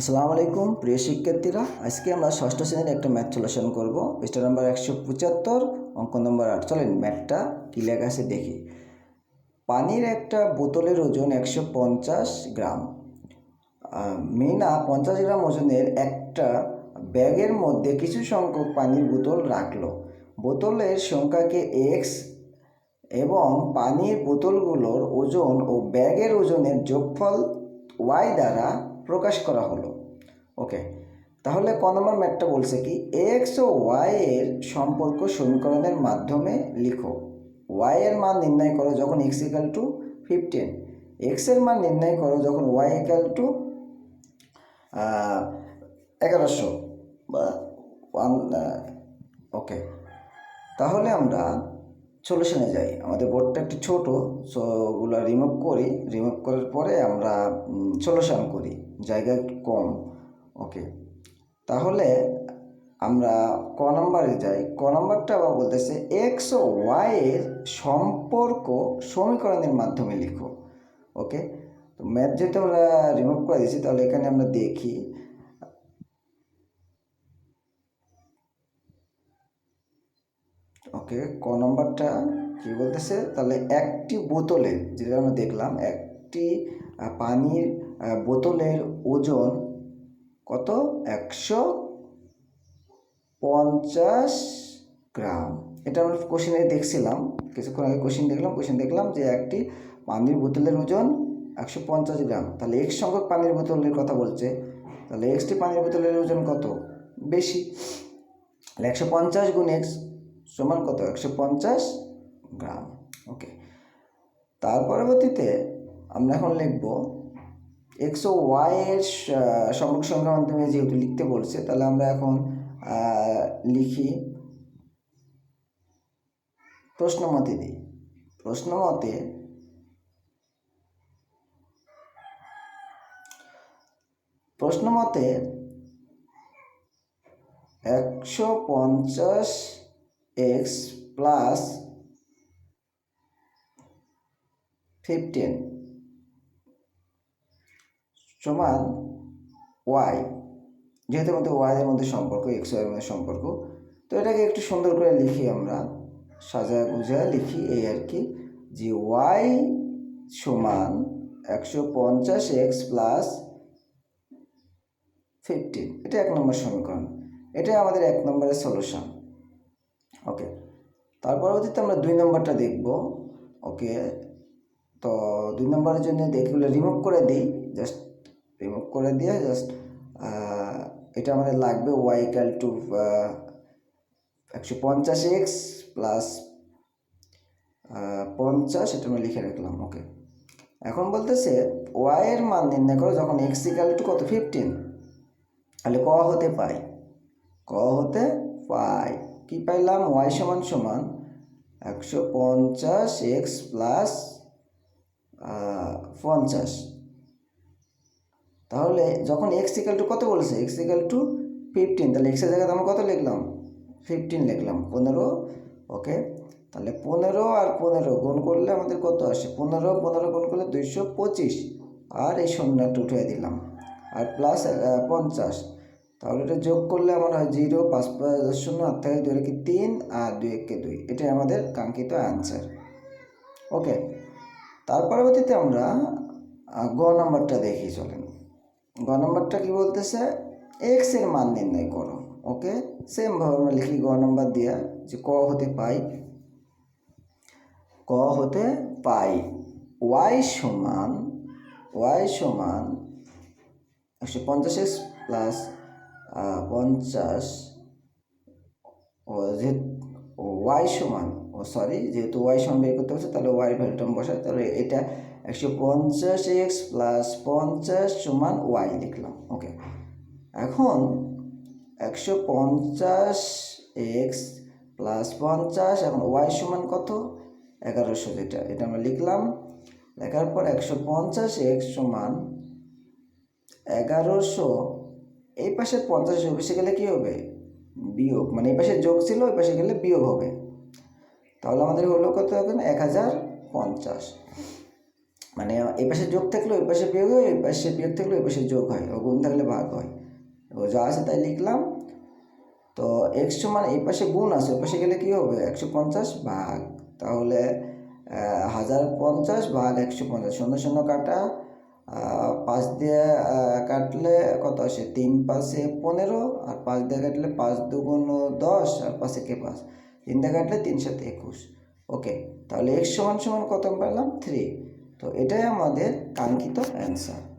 আসসালামু আলাইকুম, প্রিয় শিক্ষার্থীরা। আজকে আমরা ষষ্ঠ শ্রেণির একটা ম্যাথ সলিউশন করব। পৃষ্ঠা নম্বর একশো পঁচাত্তর, অঙ্ক নম্বর আট। চলেন ম্যাথটা কী লেখা আছে দেখি। পানির একটা বোতলের ওজন একশো পঞ্চাশ গ্রাম। মিনা পঞ্চাশ গ্রাম ওজনের একটা ব্যাগের মধ্যে কিছু সংখ্যক পানির বোতল রাখল। বোতলের সংখ্যাকে এক্স এবং পানির বোতলগুলোর ওজন ও ব্যাগের ওজনের যোগফল ওয়াই দ্বারা প্রকাশ করা হলো। ওকে, তাহলে ক নম্বর ম্যাথটা বলছে কি এক্স ও ওয়াই এর সম্পর্ক সমীকরণের মাধ্যমে লিখো। ওয়াই এর মান নির্ণয় করো যখন এক্স ইকাল টু ফিফটিন এক্সের মান নির্ণয় করো যখন ওয়াই ইকাল টু এগারোশো, বা ওয়ান ওকে। তাহলে আমরা সলিউশনে যাই। আমাদের বোর্ডটা একটু ছোট সো ওগুলো রিমুভ করি। রিমুভ করার পরে আমরা সলিউশন করি। জায়গা কম। ওকে তাহলে আমরা ক নম্বরে যাই। ক নম্বরটা আবার বলতেছে এক্স ও ওয়াই এর সম্পর্ক সমীকরণের মাধ্যমে লিখো। ওকে তো ম্যাথ যেহেতু আমরা রিমুভ করে দিয়েছি, তাহলে এখানে আমরা দেখি ওকে ক নম্বরটা কি বলতেছে? তাহলে একটি বোতলে, যেটা আমরা দেখলাম, একটি পানির বোতলের ওজন কত? একশো পঞ্চাশ গ্রাম। এটা আমরা কোশ্চেনে দেখছিলাম। কিছুক্ষণ আগে কোশ্চেন দেখলাম। কোশ্চেন দেখলাম যে একটি পানির বোতলের ওজন একশো পঞ্চাশ গ্রাম। তাহলে এক্স সংখ্যক পানির বোতলের কথা বলছে। তাহলে এক্সটি পানির বোতলের ওজন কত? বেশি। তাহলে একশো পঞ্চাশ গুণ এক্স সমান কত? একশো পঞ্চাশ গ্রাম। ওকে তার পরবর্তীতে আমরা এখন লিখব এক্স ও ওয়াই এর স- সম্পর্ক সংখ্যার মাধ্যমে যেহেতু লিখতে বলছে, তাহলে আমরা এখন লিখি। প্রশ্ন মতে দিই। প্রশ্ন মতে প্রশ্ন মতে একশো পঞ্চাশ এক্স প্লাস ফিফটিন সমান ওয়াই যেহেতু আমাদের ওয়াইয়ের মধ্যে সম্পর্ক এক্স ওয়াইয়ের মধ্যে সম্পর্ক, তো এটাকে একটু সুন্দর করে লিখি আমরা সাজা গুজা লিখি এই আর কি, যে ওয়াই সমান একশো পঞ্চাশ এক্স প্লাস ফিফটিন এটা এক নম্বর সমীকরণ, এটাই আমাদের এক নম্বরের সলিউশন ওকে তার পরবর্তীতে আমরা দুই নম্বরটা দেখব ওকে তো দুই নম্বরের জন্য এগুলো রিমুভ করে দিই জাস্ট রিমুভ করে দিয়ে জাস্ট এটা আমাদের লাগবে ওয়াই ইকাল টু একশো পঞ্চাশ এক্স প্লাস পঞ্চাশ, এটা আমি লিখে রাখলাম ওকে এখন বলতেছে ওয়াই এর মান নির্ণয় করো যখন এক্স ইকাল টু কত? ফিফটিন তাহলে ক হতে পাই? ক হতে পাই। কি পাইলাম? ওয়াই সমান সমান একশো পঞ্চাশ এক্স প্লাস পঞ্চাশ। তাহলে যখন এক্স ইকাল টু কত বলেছে? এক্স ইকাল টু ফিফটিন তাহলে এক্সের জায়গায় আমরা কত লিখলাম? ফিফটিন লিখলাম। পনেরো ওকে তাহলে পনেরো আর পনেরো গুণ করলে আমাদের কত আসে? পনেরো পনেরো গুণ করলে দুইশো পঁচিশ। আর এই শূন্য শূন্যটা উঠিয়ে দিলাম। আর প্লাস পঞ্চাশ। তাহলে এটা যোগ করলে আমার হয় জিরো পাঁচ পাঁচ শূন্য, আট থেকে দুই রেখে তিন আর দুই একে দুই। এটাই আমাদের কাঙ্ক্ষিত অ্যান্সার ওকে তার পরবর্তীতে আমরা গ নম্বরটা দেখি, চলেন। গ নম্বরটা কি বলতেছে? এক্সের মান নির্ণয় করো ওকে সেমভাবে আমরা লিখি গ নম্বর দিয়া যে ক হতে পাই, ক হতে পাই। ওয়াই সমান ওয়াই সমান একশো পঞ্চাশ এক্স প্লাস পঞ্চাশ, ও যেহেতু ওয়াই সমান, ও সরি যেহেতু ওয়াই সমান বের করতে হচ্ছে তাহলে ওয়াই ভ্যালুটা বসাই, তাহলে এটা একশো পঞ্চাশ এক্স প্লাস পঞ্চাশ সমান ওয়াই লিখলাম, ওকে। এখন একশো পঞ্চাশ এক্স প্লাস পঞ্চাশ, এখন ওয়াই সমান কত? এগারোশো যেটা, এটা আমরা লিখলাম। লেখার পর একশো পঞ্চাশ এক্স সমান এগারোশো, এই পাশে পঞ্চাশ ওই গেলে কী হবে? বিয়োগ মানে এই পাশে যোগ ছিল ওই পাশে গেলে বিয়োগ হবে। তাহলে আমাদের হলো কত এখন? এক হাজার পঞ্চাশ। মানে এই পাশে যোগ থাকলে ওই পাশে বিয়োগ হয় ওই পাশে বিয়োগ থাকলে ওই পাশে যোগ হয়, ও গুণ থাকলে ভাগ হয়। ও যা আছে তাই লিখলাম। তো এক্স সমান এই পাশে গুণ আছে, ওই পাশে গেলে কী হবে? একশো পঞ্চাশ ভাগ। তাহলে হাজার পঞ্চাশ ভাগ একশো পঞ্চাশ, শূন্য শূন্য কাটা পাঁচ দিয়ে কাটলে কত আসে? তিন পাশে পনেরো, আর পাঁচ দিয়ে কাটলে পাঁচ দুগুণ দশ, আর পাশে কে পাঁচ? তিন দিয়ে কাটলে তিন সাথে একুশ। ওকে, তাহলে এক্স সমান সমান কত পেলাম? থ্রি তো এটাই আমাদের কাঙ্ক্ষিত অ্যান্সার